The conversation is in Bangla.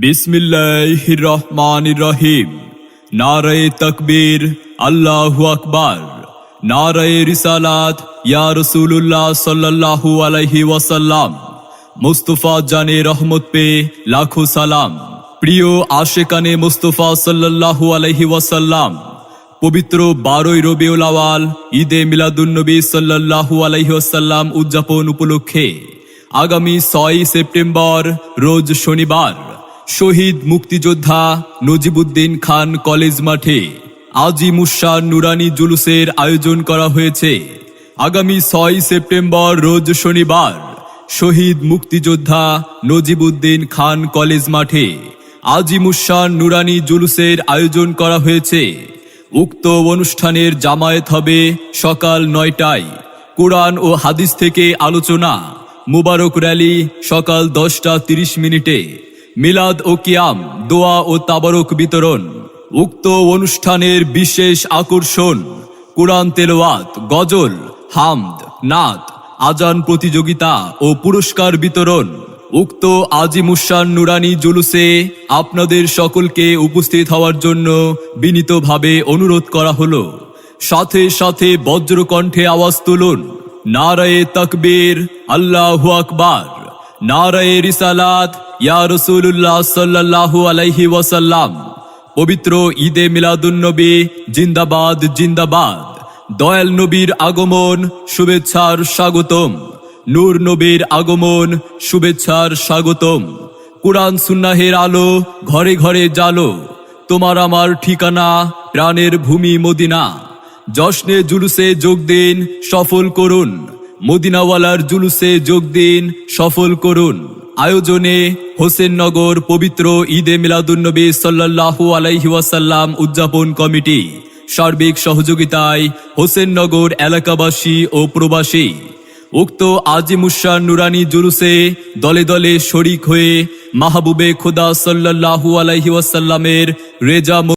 বিসমিল্লাহ রহমান রহিম নারায়ে তকবীর, আল্লাহু আকবার। নারায়ে রিসালাত, ইয়া রসুল্লাহ সাল্লাল্লাহু আলাইহি ওয়াসাল্লাম। মুস্তফা জানে রহমত পে লাখো সালাম। প্রিয় আশেকানে মুস্তফা সাল্লাল্লাহু আলাইহি ওয়াসাল্লাম, পবিত্র বারোই রবিউল আওয়াল, ঈদে মিলাদুন্নবী সাল্লাল্লাহু আলাইহি ওয়াসাল্লাম উদযাপন উপলক্ষে আগামী ছয় সেপ্টেম্বর, রোজ শনিবার। শহীদ মুক্তিযোদ্ধা নজিবুদ্দিন খান কলেজ মাঠে আজি মুসা নুরানি জুলুসের আয়োজন করা হয়েছে। আগামী ছয় সেপ্টেম্বর রোজ শনিবার শহীদ মুক্তিযোদ্ধা নজিবুদ্দিন খান কলেজ মাঠে আজি মুসা নুরানি জুলুসের আয়োজন করা হয়েছে। উক্ত অনুষ্ঠানের জামায়াত হবে সকাল নয়টায়। কোরআন ও হাদিস থেকে আলোচনা। মুবারক র্যালি সকাল দশটা তিরিশ মিনিটে। মিলাদ ও কিয়াম, দোয়া ও তাবারক বিতরণ, উক্ত অনুষ্ঠানের বিশেষ আকর্ষণ, কোরআন তেলাওয়াত, গজল, হামদ, নাত, আজান প্রতিযোগিতা ও পুরস্কার বিতরণ, উক্ত আজিমুসান নুরানি জুলুসে আপনাদের সকলকে উপস্থিত হওয়ার জন্য বিনীতভাবে অনুরোধ করা হলো। সাথে সাথে বজ্রকণ্ঠে আওয়াজ তুলুন, নারায়ে তকবীর, আল্লাহ আকবার। রিসালাত, ইয়া আলাইহি ওয়াসাল্লাম। পবিত্র ঈদে মিলাদুন্নবী জিন্দাবাদ জিন্দাবাদ। দয়াল নবীর আগমন, শুভেচ্ছার স্বাগতম। নূর নবীর আগমন, শুভেচ্ছার স্বাগতম। কুরআন সুন্নাহের আলো ঘরে ঘরে জালো তোমার আমার ঠিকানা, প্রাণের ভূমি মদিনা। জশ্নে জুলুসে যোগ দিন, সফল করুন। মদিনাওয়ালার জুলুসে যোগ দিন, সফল করুন। আয়োজনে হোসেননগর পবিত্র ঈদে মিলাদুন্নবী সাল্লাল্লাহু আলাইহি ওয়াসাল্লাম উদযাপন কমিটি। সার্বিক সহযোগিতায় হোসেননগর এলাকাবাসী ও প্রবাসী। উক্ত আজিমুসান নুরানি জুলুসে দলে দলে শরিক হয়ে মাহবুবে খোদা সাল্লাল্লাহু আলাইহি ওয়াসাল্লামের রেজা